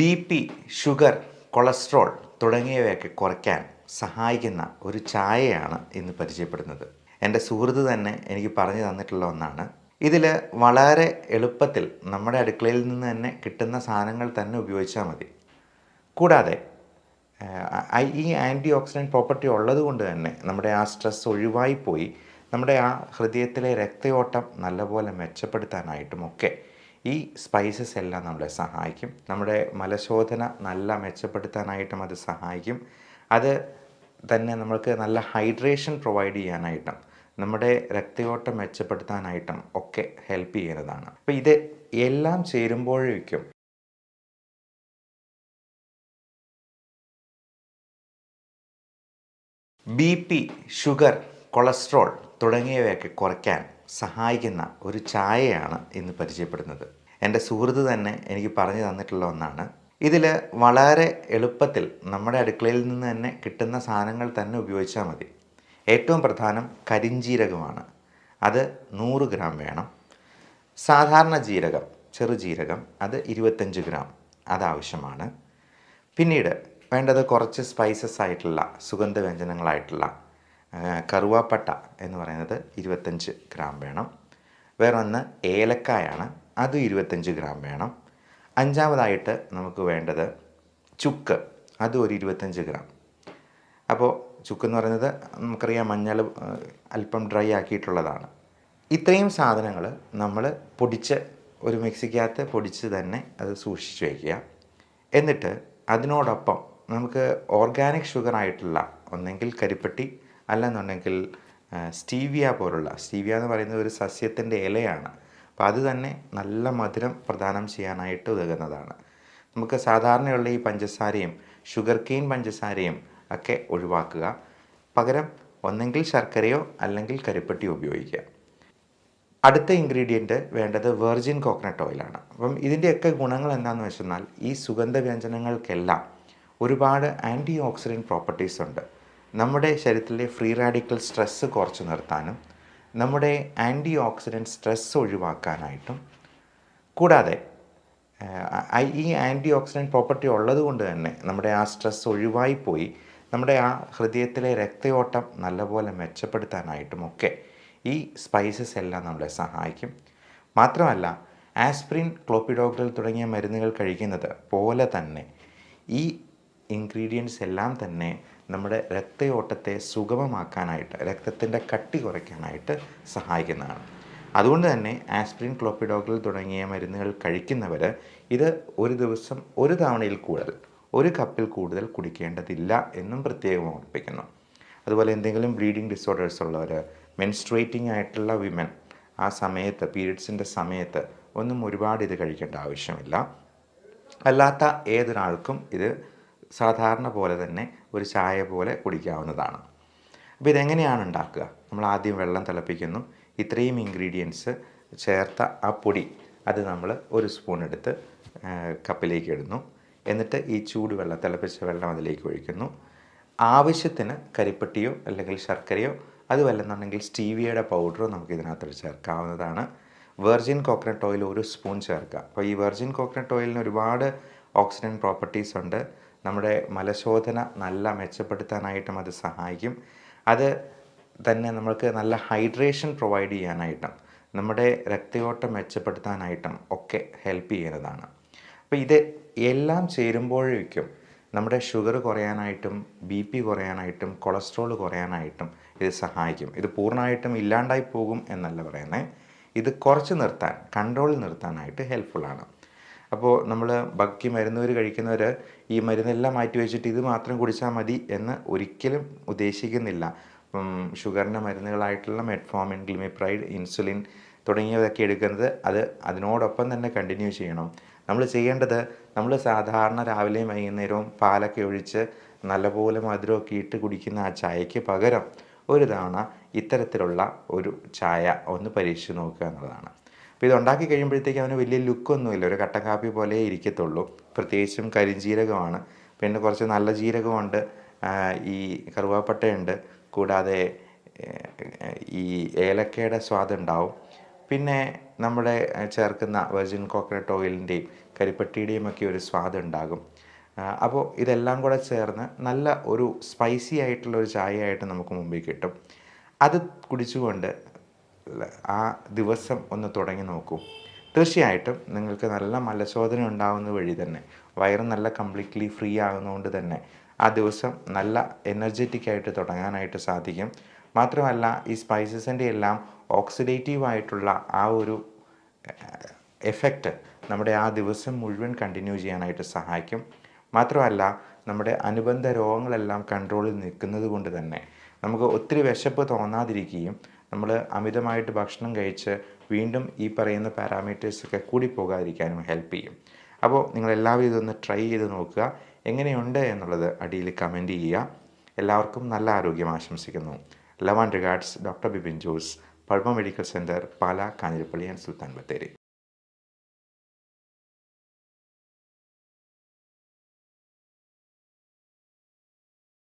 B P sugar cholesterol തുടങ്ങിയവയൊക്കെ കുറയ്ക്കാൻ സഹായിക്കുന്ന ഒരു ചായയാണ് ഇന്ന് പരിചയപ്പെടുന്നത്. എന്റെ സുഹൃത്ത് തന്നെ എനിക്ക് പറഞ്ഞു തന്നിട്ടുള്ള ഒന്നാണ്. ഇതിൽ വളരെ എളുപ്പത്തിൽ നമ്മുടെ അടുക്കളയിൽ നിന്ന് തന്നെ കിട്ടുന്ന സാധനങ്ങൾ തന്നെ ഉപയോഗിച്ചാൽ മതി. കൂടാതെ ഈ ആന്റി ഓക്സിഡന്റ് പ്രോപ്പർട്ടി ഉള്ളതുകൊണ്ട് തന്നെ നമ്മുടെ ആ സ്ട്രെസ് ഒഴിവായി പോയി നമ്മുടെ ആ ഹൃദയത്തിലെ രക്തയോട്ടം നല്ലപോലെ മെച്ചപ്പെടുത്താനായിട്ടും ഒക്കെ ഈ സ്പൈസസ് എല്ലാം നമ്മളെ സഹായിക്കും. നമ്മുടെ മലശോധന നല്ല മെച്ചപ്പെടുത്താനായിട്ടും അത് സഹായിക്കും. അത് തന്നെ നമ്മൾക്ക് നല്ല ഹൈഡ്രേഷൻ പ്രൊവൈഡ് ചെയ്യാനായിട്ടും നമ്മുടെ രക്തയോട്ടം മെച്ചപ്പെടുത്താനായിട്ടും ഒക്കെ ഹെൽപ്പ് ചെയ്യുന്നതാണ്. അപ്പോൾ ഇത് എല്ലാം ചേരുമ്പോഴേക്കും ബി പി ഷുഗർ കൊളസ്ട്രോൾ തുടങ്ങിയവയൊക്കെ കുറയ്ക്കാൻ സഹായിക്കുന്ന ഒരു ചായയാണ് ഇന്ന് പരിചയപ്പെടുന്നത്. എന്റെ സുഹൃത്ത് തന്നെ എനിക്ക് പറഞ്ഞു തന്നിട്ടുള്ള ഒന്നാണ്. ഇതിൽ വളരെ എളുപ്പത്തിൽ നമ്മുടെ അടുക്കളയിൽ നിന്ന് തന്നെ കിട്ടുന്ന സാധനങ്ങൾ തന്നെ ഉപയോഗിച്ചാൽ മതി. ഏറ്റവും പ്രധാനം കരിഞ്ജീരകമാണ് അത് നൂറ് ഗ്രാം വേണം. സാധാരണ ജീരകം ചെറുജീരകം അത് ഇരുപത്തഞ്ച് ഗ്രാം അതാവശ്യമാണ് പിന്നീട് വേണ്ടത് കുറച്ച് സ്പൈസസ് ആയിട്ടുള്ള സുഗന്ധവ്യഞ്ജനങ്ങളായിട്ടുള്ള കറുവാപ്പട്ട എന്ന് പറയുന്നത് ഇരുപത്തഞ്ച് ഗ്രാം വേണം. വേറൊന്ന് ഏലക്കായാണ് അത് ഇരുപത്തഞ്ച് ഗ്രാം വേണം. അഞ്ചാമതായിട്ട് നമുക്ക് വേണ്ടത് ചുക്ക് അത് ഒരു ഇരുപത്തഞ്ച് ഗ്രാം. അപ്പോൾ ചുക്ക് എന്ന് പറയുന്നത് നമുക്കറിയാം മഞ്ഞൾ അല്പം ഡ്രൈ ആക്കിയിട്ടുള്ളതാണ്. ഇത്രയും സാധനങ്ങൾ നമ്മൾ പൊടിച്ച് ഒരു മിക്സിക്കകത്ത് പൊടിച്ച് തന്നെ അത് സൂക്ഷിച്ച് വയ്ക്കുക. എന്നിട്ട് അതിനോടൊപ്പം നമുക്ക് ഓർഗാനിക് ഷുഗർ ആയിട്ടുള്ള ഒന്നെങ്കിൽ കരിപ്പട്ടി അല്ലെന്നുണ്ടെങ്കിൽ സ്റ്റീവിയ പോലുള്ള സ്റ്റീവിയ എന്ന് പറയുന്നത് ഒരു സസ്യത്തിന്റെ ഇലയാണ്. അപ്പോൾ അത് തന്നെ നല്ല മധുരം പ്രദാനം ചെയ്യാനായിട്ട് ഉതകുന്നതാണ്. നമുക്ക് സാധാരണയുള്ള ഈ പഞ്ചസാരയും ഷുഗർ കെയിൻ പഞ്ചസാരയും ഒക്കെ ഒഴിവാക്കുക. പകരം ഒന്നെങ്കിൽ ശർക്കരയോ അല്ലെങ്കിൽ കരിപ്പെട്ടിയോ ഉപയോഗിക്കുക. അടുത്ത ഇൻഗ്രീഡിയന്റ് വേണ്ടത് വെർജിൻ കോക്കനട്ട് ഓയിലാണ് അപ്പം ഇതിന്റെയൊക്കെ ഗുണങ്ങൾ എന്താണെന്ന് വെച്ചെന്നാൽ ഈ സുഗന്ധ വ്യഞ്ജനങ്ങൾക്കെല്ലാം ഒരുപാട് ആന്റി ഓക്സിഡന്റ് പ്രോപ്പർട്ടീസ് ഉണ്ട്. നമ്മുടെ ശരീരത്തിലെ ഫ്രീ റാഡിക്കൽ സ്ട്രെസ്സ് കുറച്ച് നിർത്താനും നമ്മുടെ ആന്റി ഓക്സിഡന്റ് സ്ട്രെസ്സ് ഒഴിവാക്കാനായിട്ടും കൂടാതെ ഈ ആന്റി ഓക്സിഡന്റ് പ്രോപ്പർട്ടി ഉള്ളത് കൊണ്ട് തന്നെ നമ്മുടെ ആ സ്ട്രെസ് ഒഴിവായി പോയി നമ്മുടെ ആ ഹൃദയത്തിലെ രക്തയോട്ടം നല്ലപോലെ മെച്ചപ്പെടുത്താനായിട്ടും ഒക്കെ ഈ സ്പൈസസ് എല്ലാം നമ്മളെ സഹായിക്കും. മാത്രമല്ല ആസ്പ്രിൻ ക്ലോപ്പിഡോഗ്രൽ തുടങ്ങിയ മരുന്നുകൾ കഴിക്കുന്നത് പോലെ തന്നെ ഈ ഇൻഗ്രീഡിയൻസ് എല്ലാം തന്നെ നമ്മുടെ രക്തയോട്ടത്തെ സുഗമമാക്കാനായിട്ട് രക്തത്തിന്റെ കട്ടി കുറയ്ക്കാനായിട്ട് സഹായിക്കുന്നതാണ്. അതുകൊണ്ട് തന്നെ ആസ്പ്രിൻ ക്ലോപ്പിഡോഗിൽ തുടങ്ങിയ മരുന്നുകൾ കഴിക്കുന്നവർ ഇത് ഒരു ദിവസം ഒരു തവണയിൽ കൂടുതൽ ഒരു കപ്പിൽ കൂടുതൽ കുടിക്കേണ്ടതില്ല എന്നും പ്രത്യേകം ഓർപ്പിക്കുന്നു അതുപോലെ എന്തെങ്കിലും ബ്ലീഡിങ് ഡിസോർഡേഴ്സ് ഉള്ളവർ മെൻസ്ട്രേറ്റിംഗ് ആയിട്ടുള്ള വിമൻ ആ സമയത്ത് പീരീഡ്സിന്റെ സമയത്ത് ഒന്നും ഒരുപാട് ഇത് കഴിക്കേണ്ട ആവശ്യമില്ല. അല്ലാത്ത ഏതൊരാൾക്കും ഇത് സാധാരണ പോലെ തന്നെ ഒരു ചായ പോലെ കുടിക്കാവുന്നതാണ്. അപ്പോൾ ഇതെങ്ങനെയാണ് ഉണ്ടാക്കുക? നമ്മൾ ആദ്യം വെള്ളം തിളപ്പിക്കുന്നു. ഇത്രയും ഇൻഗ്രീഡിയൻസ് ചേർത്ത ആ പൊടി അത് നമ്മൾ ഒരു സ്പൂൺ എടുത്ത് കപ്പിലേക്ക് ഇടുന്നു. എന്നിട്ട് ഈ ചൂട് വെള്ളം തിളപ്പിച്ച വെള്ളം അതിലേക്ക് ഒഴിക്കുന്നു. ആവശ്യത്തിന് കരിപ്പട്ടിയോ അല്ലെങ്കിൽ ശർക്കരയോ അതുമല്ലെന്നുണ്ടെങ്കിൽ സ്റ്റീവിയയുടെ പൗഡറോ നമുക്ക് ഇതിനകത്ത് ചേർക്കാവുന്നതാണ്. വെർജിൻ കോക്കനട്ട് ഓയിൽ ഒരു സ്പൂൺ ചേർക്കുക. അപ്പോൾ ഈ വെർജിൻ കോക്കനട്ട് ഓയിലിന് ഒരുപാട് ഓക്സിഡൻ പ്രോപ്പർട്ടീസ് ഉണ്ട്. നമ്മുടെ മലശോധന നല്ല മെച്ചപ്പെടുത്താനായിട്ടും അത് സഹായിക്കും. അത് തന്നെ നമ്മൾക്ക് നല്ല ഹൈഡ്രേഷൻ പ്രൊവൈഡ് ചെയ്യാനായിട്ടും നമ്മുടെ രക്തയോട്ടം മെച്ചപ്പെടുത്താനായിട്ടും ഒക്കെ ഹെൽപ്പ് ചെയ്യുന്നതാണ്. അപ്പോൾ ഇത് എല്ലാം ചേരുമ്പോഴേക്കും നമ്മുടെ ഷുഗർ കുറയാനായിട്ടും ബി പി കുറയാനായിട്ടും കൊളസ്ട്രോൾ കുറയാനായിട്ടും ഇത് സഹായിക്കും. ഇത് പൂർണമായിട്ടും ഇല്ലാണ്ടായി പോകും എന്നല്ല പറയുന്നത് ഇത് കുറച്ച് നിർത്താൻ കൺട്രോളിൽ നിർത്താനായിട്ട് ഹെൽപ്ഫുള്ളാണ് അപ്പോൾ നമ്മൾ ബാക്കി മരുന്നുകൾ കഴിക്കുന്നവർ ഈ മരുന്നെല്ലാം മാറ്റി വെച്ചിട്ട് ഇത് മാത്രം കുടിച്ചാൽ മതി എന്ന് ഒരിക്കലും ഉദ്ദേശിക്കുന്നില്ല. ഇപ്പം ഷുഗറിന്റെ മരുന്നുകളായിട്ടുള്ള മെറ്റ്ഫോമിൻ ഗ്ലിമിപ്രൈഡ് ഇൻസുലിൻ തുടങ്ങിയവയൊക്കെ എടുക്കുന്നത് അത് അതിനോടൊപ്പം തന്നെ കണ്ടിന്യൂ ചെയ്യണം. നമ്മൾ ചെയ്യേണ്ടത് നമ്മൾ സാധാരണ രാവിലെയും വൈകുന്നേരവും പാലൊക്കെ ഒഴിച്ച് നല്ലപോലെ മധുരമൊക്കെ ഇട്ട് കുടിക്കുന്ന ആ ചായയ്ക്ക് പകരം ഒരു തവണ ഇത്തരത്തിലുള്ള ഒരു ചായ ഒന്ന് പരീക്ഷിച്ച് നോക്കുക എന്നുള്ളതാണ്. അപ്പോൾ ഇത് ഉണ്ടാക്കി കഴിയുമ്പോഴത്തേക്ക് അവന് വലിയ ലുക്കൊന്നുമില്ല ഒരു കട്ടൻ കാപ്പി പോലെ ഇരിക്കത്തുള്ളൂ. പ്രത്യേകിച്ചും കരിഞ്ജീരകമാണ് പിന്നെ കുറച്ച് നല്ല ജീരകമുണ്ട്. ഈ കറുവാപ്പട്ടയുണ്ട്. കൂടാതെ ഈ ഏലക്കയുടെ സ്വാദുണ്ടാവും പിന്നെ നമ്മുടെ ചേർക്കുന്ന വെർജിൻ കോക്കനട്ട് ഓയിലിന്റെയും കരിപ്പട്ടിയുടെയും ഒക്കെ ഒരു സ്വാദുണ്ടാകും അപ്പോൾ ഇതെല്ലാം കൂടെ ചേർന്ന് നല്ല ഒരു സ്പൈസി ആയിട്ടുള്ള ഒരു ചായയായിട്ട് നമുക്ക് മുമ്പിൽ കിട്ടും. അത് കുടിച്ചുകൊണ്ട് ആ ദിവസം ഒന്ന് തുടങ്ങി നോക്കൂ. തീർച്ചയായിട്ടും നിങ്ങൾക്ക് നല്ല മലശോധന ഉണ്ടാകുന്ന വഴി തന്നെ വയറ് നല്ല കംപ്ലീറ്റ്ലി ഫ്രീ ആകുന്നതുകൊണ്ട് തന്നെ ആ ദിവസം നല്ല എനർജറ്റിക് ആയിട്ട് തുടങ്ങാനായിട്ട് സാധിക്കും. മാത്രമല്ല ഈ സ്പൈസസിന്റെ എല്ലാം ഓക്സിഡേറ്റീവ് ആയിട്ടുള്ള ആ ഒരു എഫക്റ്റ് നമ്മുടെ ആ ദിവസം മുഴുവൻ കണ്ടിന്യൂ ചെയ്യാനായിട്ട് സഹായിക്കും. മാത്രമല്ല നമ്മുടെ അനുബന്ധ രോഗങ്ങളെല്ലാം കൺട്രോളിൽ നിൽക്കുന്നത് കൊണ്ട് തന്നെ നമുക്ക് ഒത്തിരി വിശപ്പ് തോന്നാതിരിക്കുകയും നമ്മൾ അമിതമായിട്ട് ഭക്ഷണം കഴിച്ച് വീണ്ടും ഈ പറയുന്ന പാരാമീറ്റേഴ്സൊക്കെ കൂടി പോകാതിരിക്കാനും ഹെൽപ്പ് ചെയ്യും. അപ്പോൾ നിങ്ങൾ നിങ്ങളെല്ലാവരും ഇതൊന്ന് ട്രൈ ചെയ്ത് നോക്കുക. എങ്ങനെയുണ്ട് എന്നുള്ളത് അടിയിൽ കമന്റ് ചെയ്യുക. എല്ലാവർക്കും നല്ല ആരോഗ്യം ആശംസിക്കുന്നു. Love and regards doctor Bipin Jose Pulma medical centre Pala Kanjirappally and Sultan Bathery